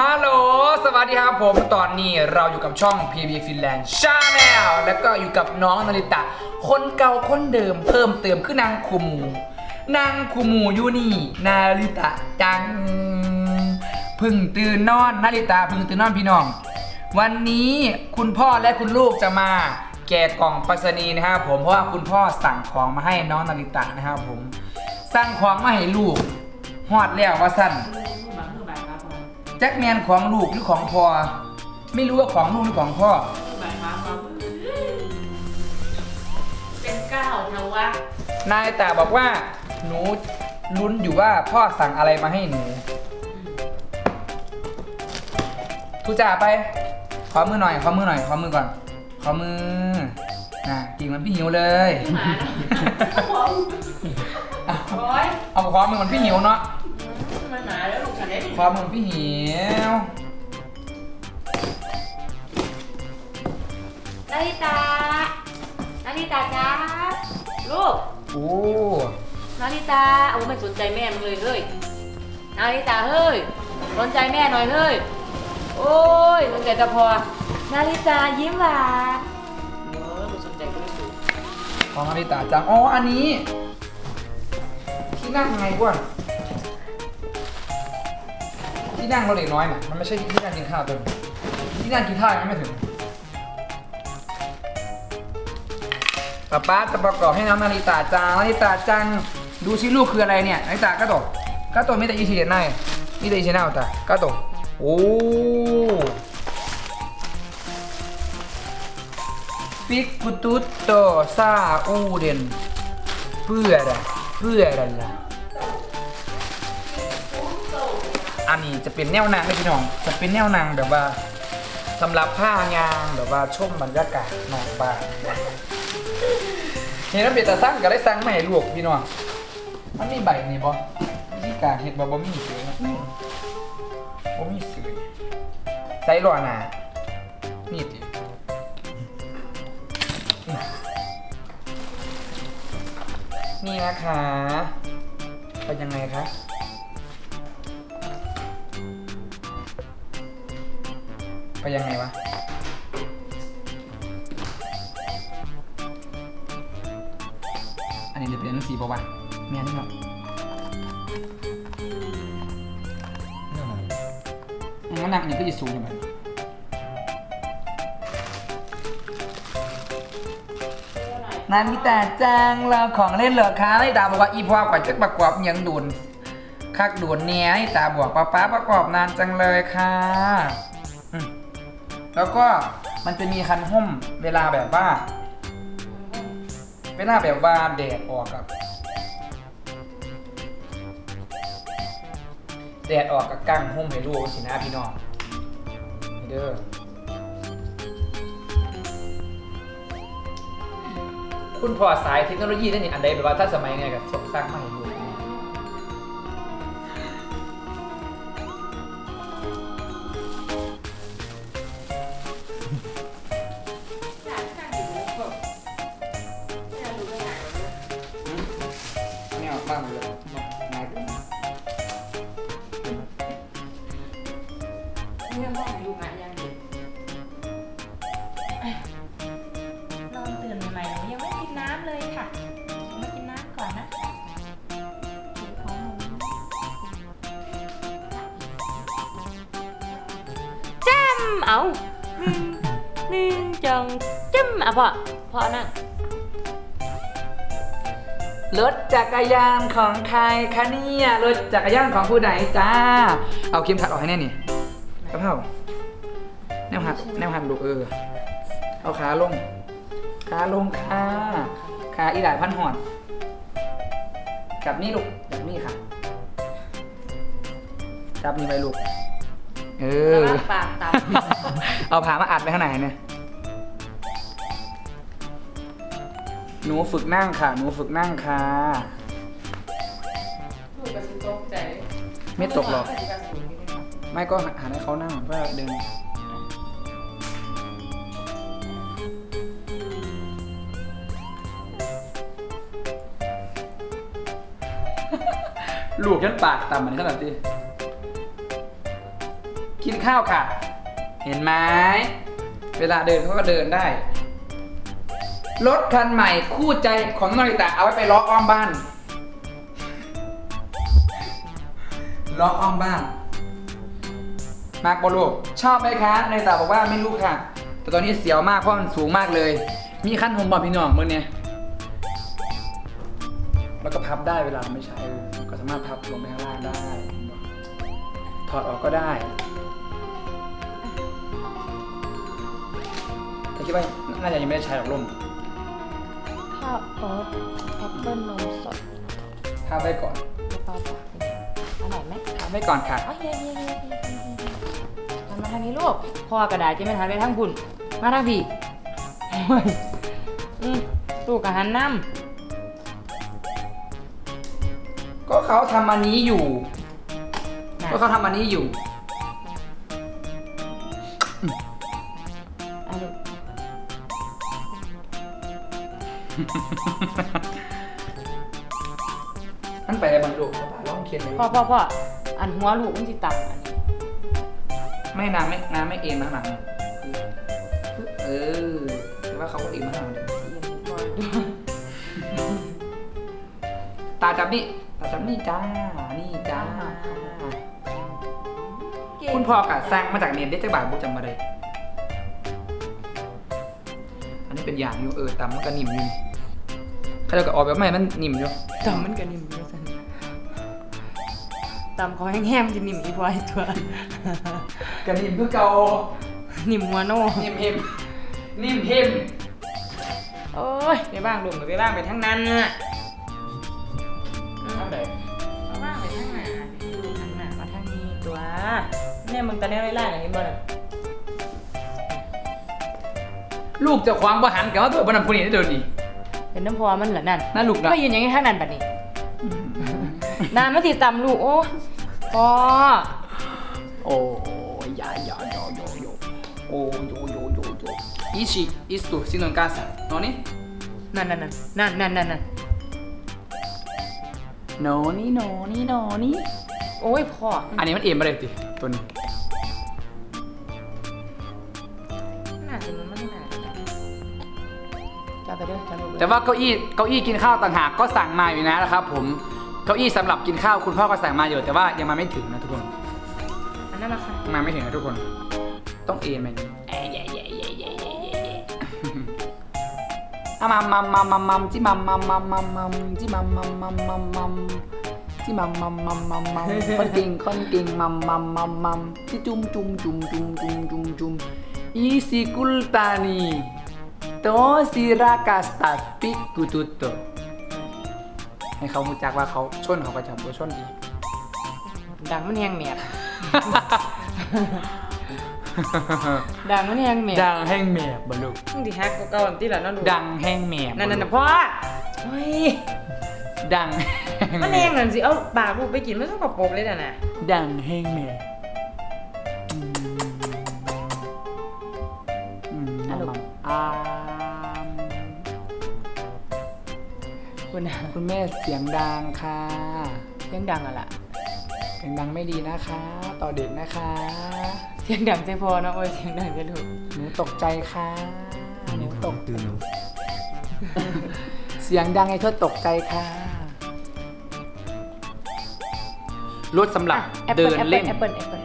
ฮัลโหล สวัสดีครับผม ตอนนี้เราอยู่กับช่อง PB Finland Channel แล้วก็อยู่กับน้องนาริตะ คนเก่าคนเดิมเพิ่มเติมคือนางคูมู นางคูมูอยู่นี่นาริตะจัง เพึ่งตื่นนอนนาริตะเพึ่งตื่นนอนพี่น้อง วันนี้คุณพ่อและคุณลูกจะมาแกะกล่องไปรษณีย์นะครับผมเพราะว่าคุณพ่อสั่งของมาให้น้องนาริตะนะครับผม สั่งของมาให้ลูกฮอดแล้วว่าสั้น จ็คแมนของลูกหรือของพ่อไม่รู้ว่าของลูกหรือของพ่อเป็นเก้าเทวะนายแต่บอกว่า หนูลุ้นอยู่ว่าพ่อสั่งอะไรมาให้หนูทุจ่าไป ขอมือหน่อย ขอมือหน่อย ขอมือก่อน ขอมือน่ะกิ่งเหมันพี่หิวเลยหมานะโอ้ยเอาขอมือเหมือนพี่หิวเนาะมันห มาแล้วลูกฉันได้ขอมือเหมือนพี่หิวนาริตา นาริตาจ้าลูก โอ้นาริตา โอ้ไม่สนใจแม่มึงเลยเฮ้ย นาริตาเฮ้ย สนใจแม่หน่อยเฮ้ย โอ้ยสนใจแต่พอ นาริตายิ้มหวานเออไม่สนใจก็ไม่สูของนาริตาจัง อ๋อ อันนี้ ที่นั่งไงกวน ที่นั่งเราเด็กน้อยน่ะมันไม่ใช่ที่นั่งกินข้าวตัวที่นั่งกินข้าวยังไม่ถึงป๊าป๊าจะประกอบให้น้องนาริตาจังนาริตาจังดูชิลูกคืออะไรเนี่ยนาริตาก็ตกก็ตกมีแต่อีทีเด็ดไนมีแต่อีเชแนลแต่ก็ตกโอ้ปิกกุตุตโตซาอูเดนเพื่ออะไรเพื่ออะไรล่ะ อันนี้จะเป็นแนวนางเลยพี่น้อง จะเป็นแนวนางแบบว่าสำหรับผ้างานแบบว่าชมบรรยากาศนอกบ้านเห็นแล้วเป็นตาสั่งก็ได้สั่งมาให้ลูกพี่น้องมันมีใบนี่บ่วิธีการเฮ็ดบ่บ่มีเสือนะบ่มีเสือใส่หล่อหนานี่ตินี่นะคะเป็นยังไงคะ ไปยังไงวะ อันนี้เดี๋ยวเป็นหนังสีป่าวะเมียนี่เนาะอืมน้ำหนักนี่ก็จะสูงอยู่ไหมนามิตาจังเราของเล่นเหรอคะไอ้ดาบอกว่าอีพ่อกว่าจะประกอบอิหยังดุนคักดุนเนี้ยไอ้ตาบอกป้าป้าประกอบนานจังเลยค่ะ แล้วก็มันจะมีคันห่มเวลาแบบว่า เวลาแบบว่าแดดออกกับแดดออกกับกั้งห่มให้ลูกสินะพี่น้องเด้อคุณพอสายเทคโนโลยีนี่อันใดแบบว่าถ้าสมัยไงกับสร้างมาให้ลู เอาหนึ่งนึ่งจังจ้ำอะพ่อพ่อนั่งรถจักรยานของใครคะเนี่ยรถจักรยานของผู้ใดจ้า เอาเข็มขัดออกให้แน่นี่กระเพราแนวหักแนวหักลูกเออ เอาขาลง ขาลงขาขาอีหลายพันหอดกับนี่ลูกแบบนี้ค่ะจับนี่ไปลูก เออแล้วก็ปากต่เอาผามาอัดไปข้างในเนี่ย หนูฝึกนั่งค่ะ หนูฝึกนั่งค่ะลูกกระสุนตกใจไม่ตกหรอก ไม่ก็หันให้เขานั่งเพื่อดึง ลูกยันปากต่ำเหมือนขนาดที่ กินข้าวค่ะ เห็นไหมเวลาเดินเขาก็เดินได้ รถคันใหม่คู่ใจของนองนริตะเอาไว้ไปล้ออ้อมบ้านล้ออ้อมบ้านมากบอลูกชอบไหมคะนริตะบอกว่าไม่รู้ค่ะ แต่ตอนนี้เสียวมากเพราะมันสูงมากเลย มีขั้นหมบอพี่น้องเมื่อเนี่ยแล้วก็พับได้เวลาไม่ใช้ก็สามารถพับลงไปข้างล่างได้ ถอดออกก็ได้ คิดว่าน่าจะยังไม่ได้ใช้หรอกล่มข้าวโอ๊ตแอปเปิ้ลนมสดพับไว้ก่อนกระเป๋าปากอร่อยไหมพับไว้ก่อนค่ะ อ๋อเย้เย้เย้เย้หันมาทางนี้ลูกพ่อกระดาษจะไม่ทันไปทางบุญมาทางพี่โอ้ยอืมลูกกับหันน้ก็เขาทำอันนี้อยู่ำก็เขาทำอันนี้อยู่ อะลูก มันไปอะไรบางลูกลองเขียนเลยพ่อพ่อพ่ออันหัวลูกมันสิตับอันนี้ไม่น้ำไม่น้ำไม่เอ็นมาข้างหลังเออแต่ว่าเขาก็เอ็นมาข้างหลังตาจับนี่ตาจับนี่จ้า นี่จ้า คุณพ่อกะสร้างมาจากเน็ตได้จากบาทบุจำมาเลย อันนี้เป็นอย่างอยู่เออตำมันก็นิ่มอยู่เขาจะก็ออกแบบไม่มันนิ่มอยู่ตำมันก็นิ่มอยู่สันตำเขาแห้งๆมันจะนิ่มอีพอยตัวก็นิ่มคือเก่านิ่มหัวโน่นิ่มเฮมนิ่มเฮมโอ้ยไปบ้างลุงไปบ้างไปทั้งนั้นน่ะทำไหนไปบ้างไปทั้งนั้นดูทางหน้ามาทางนี้ตัวเนี่ยมึงตอนนี้ไล่ๆอย่างนี้บ่น่ะ ลูกเจะควางประหันกับว่าตัวบรรณพุนี่ได้เดี๋ยวนี้เป็นน้ำพอมันเหรอนั่นน่าลูกนะก็ยืนอย่างนี้ทางนั้นบัดนี้ นานมาติดตามลูกโอ้พอโอ้ยยายาโยโยโยโอ้โยโยโยโยอีชิอิสตูซินอนกาซาโนนี่นั่นนั่นนั่นนั่นนั่นนั่นโนนี่โนนี่โนนี่โอ้ยพ่ออันนี้มันเอ็มมาเลยติตัวนี้ แต่ว่าเก้าอี้เก้าอี้กินข้าวต่างหากก็สั่งมาอยู่นะครับผมเก้าอี้สำหรับกินข้าวคุณพ่อก็สั่งมาอยู่แต่ว่ายังมาไม่ถึงนะทุกคนอันนั้นละค่ะยังมาไม่ถึงนะทุกคน ต้องเอ็นแบบนี้เอ้ยเย่เย่เย่เย่เย่เย่เย่อะมัมมัมมัมมัมมัมจิมัมมัมมัมมัมมัมจิมัมมัมมัมมัมมัมจิมัมมัมมัมมัมมัมคนเก่งคนเก่งมัมมัมมัมมัมจิจุ่มจุ่มจุ่มจุ่มจุ่มจุ่มจุ่มอีซิกุลตานี โตซิรากาสตาปิกุตุโตให้เขารู้จักว่าเขาชนเขาก็จะบ่ชนอีกดังมันแหงแมบดังมันแหงแมบดังแห้งแมบบลูกมึงที่ฮักกูเก่าอันที่ละเนั่นดูดังแห้งแมบนั่นนั่นบ่นะลูกพ่อเฮ้ยดังแห้งมันแมแหงบนั่นสิเอาปากลูกไปกินมันต้องกระโปรงเลยน่ะนะดังแห้งแมบอืมอืมมัมมัมอ่า คุณน่ะคุณแม่เสียงดังค่ะเสียงดังอะล่ะเสียงดังไม่ดีนะคะ ต่อเด็กนะคะ เสียงดังใจพอเนาะโอ้ยเสียงดังใจลูกหนูตกใจค่ะหนูตกเสียงดังไอ้เธอตกใจค่ะรถสำหรับแอปเดิเปิลนแอปเปิเล่ลนแอปเปิลแอปเปิล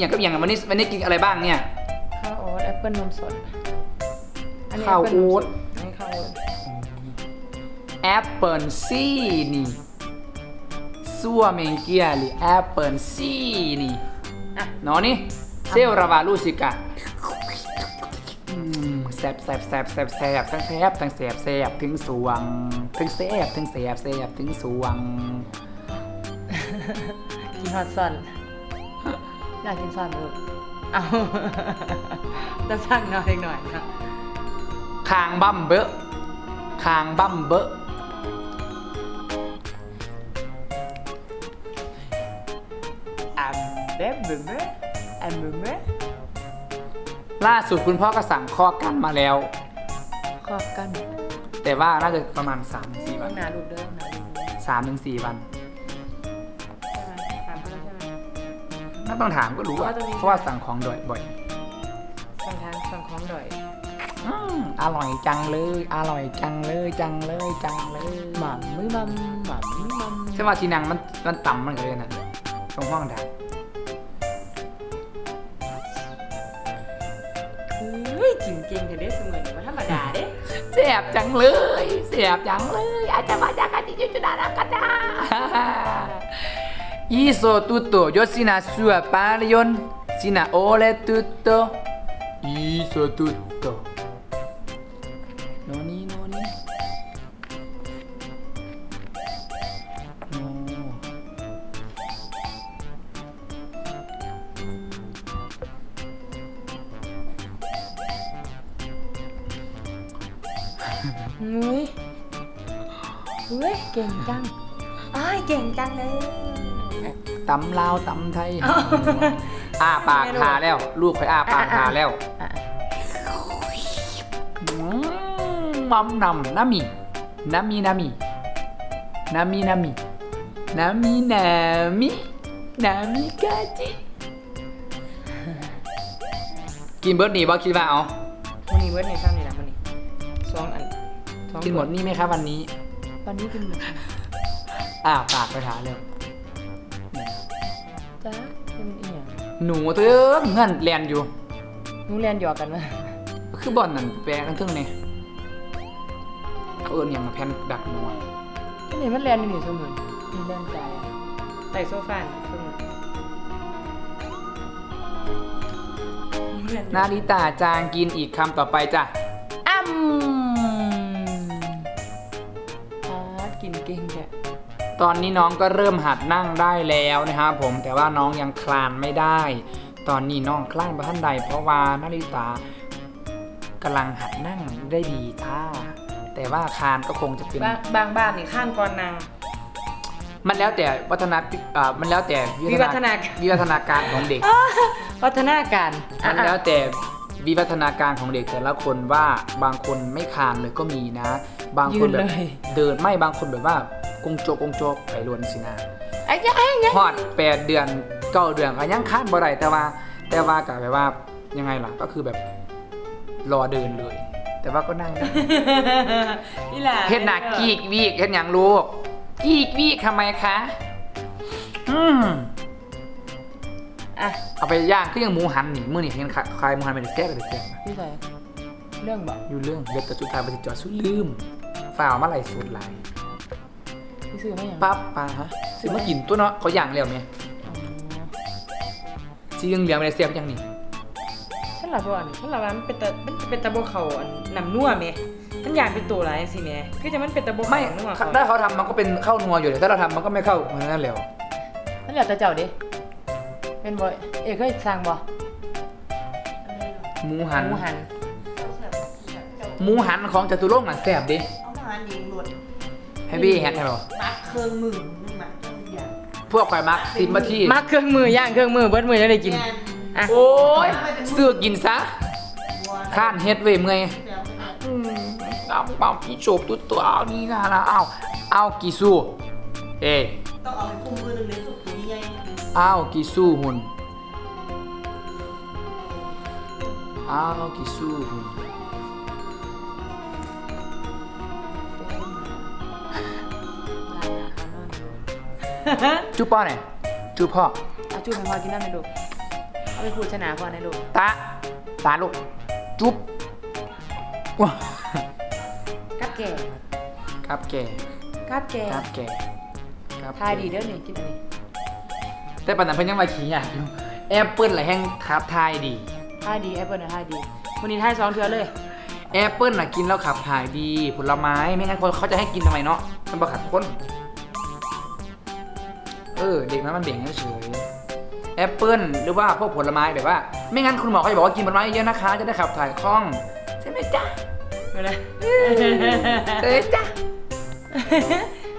อย่างก็อย่างวันนี้วันนี้กินอะไรบ้างเนี่ย ข้าวโอ๊ตแอปเปิลนมสดนนี้ข้าวแปเปิ้ลนมโอ๊สตดอันนี้ข้าวโอ๊ตแอปเปิลซีนี่ซัวเมงเกียหรือแอปเปิลซีนี่อะเนาะนี่เซลราวาลูซิกะอืมแซบแซบแซบแซบแซบทั้งแซบทั้งแซบแซบถึงสวงถึงแซบถึงแซบแซบถึงสวง กินฮอตซอน อยากกินซอนลูกเอาจะสั่งหน่อยหน่อยนะคางบั้มเบอะคางบั้มเบอะอัมเบ๊บเบ๊บเบ๊บอัมเบ๊บเบ๊บล่าสุดคุณพ่อก็สั่งข้อกันมาแล้วคขอบกันแต่ว่าน่าจะประมาณ3-4ถึง4ต้วัอนงหนาลูกเด้อหนาลูกเด้อ3-4ถึง4วัน ถ้าต้องถามก็รู้อะว่าตรงนี้เพราะว่าสั่งของบ่อยบ่อยสั่งทางสั่งของดอยอืมอร่อยจังเลย อร่อยจังเลยจังเลยจังเลยหม่ำมือมัมหม่ำมือมัมใช่ว่าทีนังมันมันต่ำมันก็เลยนะตรงห้องดักเฮ้ยจริงจริงๆเธอได้เสมือนว่าธรรมดาเด้เสียบจังเลยเสียบจังเลยอาจจะมาจากการที่จุดานักกันนะอีโซตุโตโยซินาซัวปา hizo tutto yo sin a su aparión sin a ole tutto hizo tutto noni noni no เฮ้ยเฮ้ยเก่งจังอ้ายเก่งจังเลย ตำลาวตำไทยอ้าปากทาแล้ว ลูกคอยอ้าปากทาแล้วอะอืมมัมนำนามินามินามินามินามินามินามินามิกาจิกินเบิร์ดนี่บอคิดว่าเอาวันนี้เวิร์ดในซ้ำนี่นะวันนี้สองอันสองกินหมดนี่ไหมครับวันนี้วันนี้กินหมดอ้าปากไปทาแล้ว หยังหนูเติมเงินเรียนอยู่ หนูเรียนหยอกกันมาคือบอลนั่นแปลกันทึ่งเนี่ยเขาเอิญอย่างแผ่นดักหนัวที่นี่มันเรียนอยู่นี่เสมือนมีเรียนใจอะไต่โซฟาเสมือนเรียนนาริตาจางกินอีกคำต่อไปจ้ะ ตอนนี้น้องก็เริ่มหัดนั่งได้แล้วนะครับผมแต่ว่าน้องยังคลานไม่ได้ ตอนนี้น้องคลานประทันใด เพราะว่านาริตากำลังหัดนั่งได้ดีจ้าแต่ว่าคลานก็คงจะเป็นบางบางบ้านนี่ข้างก่อนนางมันแล้วแต่วัฒนอ่ามันแล้วแต่วิวัฒนาการวิวัฒนาการของเด็กพัฒนาการมันแล้วแต่วิวัฒนาการของเด็กแต่ละคนว่าบางคนไม่คลานเลยก็มีนะ บางคนแบบเดินไม่บางคนแบบว่า กงโจกกงโจกไปล้วนสินะไอ้ยังไอ้ยัง ฮอดแปดเดือนเก้าเดือนก็ยังคาดบ่ได้แต่ว่า แต่ว่ากับแบบว่ายังไงล่ะก็คือแบบรอเดินเลย แต่ว่าก็นั่งได้ นี่แหละเฮ็ดหนักกีกวีกเฮ็ดหยังลูกกีกวีกทำไมคะ อืมอะเอาไปย่างคือยังหมูหันนี่มื้อนี่เห็นขคายหมูหันเป็นแซ่บเลยแซ่บพี่ใส่เรื่องบอกอยู่เรื่องเด็ดแต่สุดท้ายไปจอดสุดลืมฝ่าวมาไหลสุดไหลายพี่ ซื้อมาอย่างปั๊บปลาฮะซื้อมากินตัวเนาะเขาย่างแล้วไหมอ๋อซีเหลืองๆไม่ได้แซ่บยังนี่ฉันหลับบ่อันฉันหลับว่ามันเป็นตะมันเป็นตะโบเขาอันนำนัวแม่ฉันอยากเป็นตัวอะไรสิแม่คือจะมันเป็นตะโบไม่เขานัวเขาถ้าเขาทำมันก็เป็นข้าวนัวอยู่เลยถ้าเราทำมันก็ไม่เข้าเหมือนนั่นแล้วฉันอยากจะเจ้าดิเป็นบ่เอกเคยสั่งบ่หมูหันหมูหันหมูหันของจตุรงค์น่ะแซ่บดิเอามาหนิงหลดให้พี่แฮทให้บ่มัก เครื่องมือนี่มักเครื่องอย่าง พวกข่อยมักซิมมาที่มักเครื่องมือย่างเครื่องมือเบิดมือจะได้กินแกนอะโอ้ยซื้อกินซะวัวข้านเฮ็ดเว้ยเมื่อยแล้วเนี่ยอืมเอาเปล่าพี่โฉบตัวตัวเอานี่นะนะเอาเอากี่สู้เอ้ยต้องเอาไปคุมมือหนึ่งเลยทุกทีไงเอากี่สู้หุ่นเอากี่สู้หุ่น จุ๊บพ่อหน่อยจุ๊บพ่อ เอาจูบให้พ่อกินน้ำในอยลูก เอาไปขูดชนะพ่อในอยลูก ตา ตาลูก จุ๊บว้ากับแก่ครับแกกับแก่ครับแกครับแกทายดีเด้อนี่กินอันนี้แต่ปัญหาเพิ่นยังมาขี้อยากอยู่แอปเปิลอะไรแห้งขับทายดี ทายดีแอปเปิลนะทายดีวันนี้ทายสองเทือเลย แอปเปิลน่ะกินแล้วขับถ่ายดี ผลไม้ไม่งั้นคนเขาจะให้กินทำไมเนาะมันบัขัดคน เออเด็กนั้นมันเบ่งเฉยๆแอปเปิลหรือว่าพวกผลไม้แบบว่า ไม่งั้นคุณหมอเขาจะบอกว่ากินผลไม้เยอะนะคะ จะได้ขับถ่ายคล่อง ใช่ไหมจ๊ะไปเลยเอ้ยจ๊ะ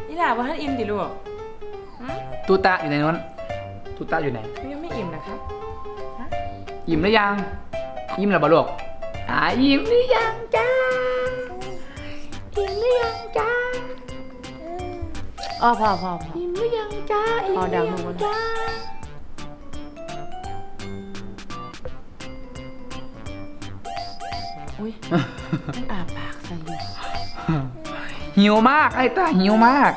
นี่ล่ะว่าท่านอิ่มดิลูกหืมตูตาอยู่ในนั้นตูตาอยู่ไหนยังไม่อิ่มนะครับฮะยิ้มหรือยังยิ้มหรือเปล่าลูกอ่ายิ้มหรือยัง อ๋อพอพอพอ อิ่มหรือยังจ้าอิ่มพอหรืดังอลยังงก่อนจ้าอุ้ยมันอาปากใส่อยู่หิวมากไอ้ตาหิวมาก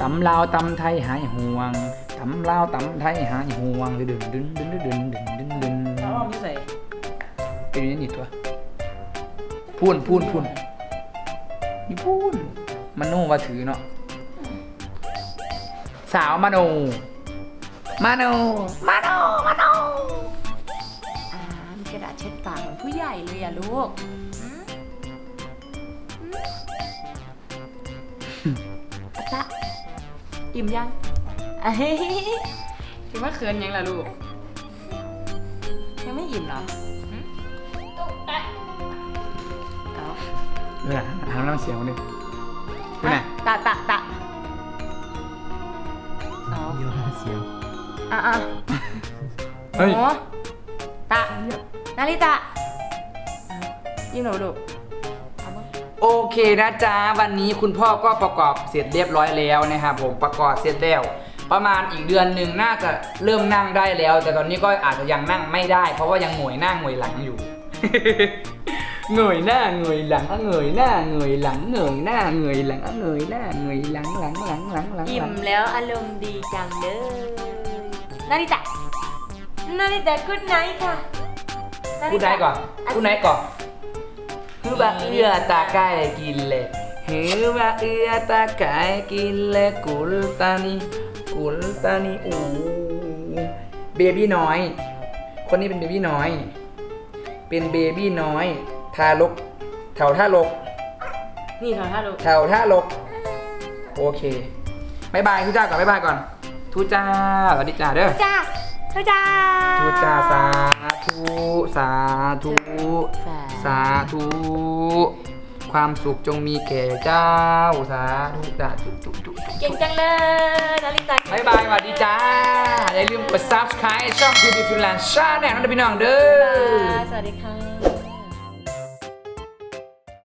ตำลาวตำไทยหายห่วงตำลาวตำไทยหายห่วงดึงดึงดึงดึงดึงดึงดึงดึงแล้วอ้อมที่ใส่เป็นอยังนี่ตัวพูนพูนพูน นี่พูนมโนว่าถือเนาะสาวมโนมโนมโนมโนอ่ามีกระดาษเช็ดปากเหมือนผู้ใหญ่เลยอะลูกอืมอืมอะตะอิ่มยังอะเฮ้ย คิดว่าเขินยังล่ะลูก ยังไม่อิ่มเหรอ เออหางน้ำเสียงหนึ่งดูไหนตะตะตะเอาเดี๋ยวหาเสียงอะอะเฮ้ยหนูตะนาริตะอะยิ้มหนูลูกเอามาโอเคนะจ๊ะวันนี้คุณพ่อก็ประกอบเสร็จเรียบร้อยแล้วนะครับผมประกอบเสร็จแล้วประมาณอีกเดือนหนึ่งน่าจะเริ่มนั่งได้แล้ว แต่ตอนนี้ก็อาจจะยังนั่งไม่ได้ เพราะว่ายังหงวยหน้าหงวยหลังอยู่ เงยหน้าเงยหลังอะเงยหน้าเงยหลังเงยหน้าเงยหลังอะเงยหน้าเงยหลังหลังหลังหลังหลังอิ่หลัมงแล้วอารมณ์ดีจังเลยนาริตะนาริตะกุดไนท์ค่ะาริตะพูดได้ก่อนพูดได้ก่อนฮือบะเอื้อตาใกล้กินเลยฮือบะเอื้อตาใกล้กินเลยกุลตานีกุลตานีอูเบบี้น้อย คนนี้เป็นเบบี้น้อย เป็นเบบี้น้อย ทารกเท่าท่ารกนี่เถอะถ้าลูกแถวท่ารกโอเคบายบายทุจ้าก่อนบายบายก่อนทุจ้าสวัสดีจ้าเด้อจ้าจ้าทุจ้าสาธุสาธุสาสาธุความสุขจงมีแก่เจ้าสาธุสาธุทุทุทุเก่งจังเลยนาริตะบายบายสวัสดีจ้าอย่าลืมกด subscribe ช่อง Beauty Finland Channel นะพี่น้องเด้อสวัสดีค่ะ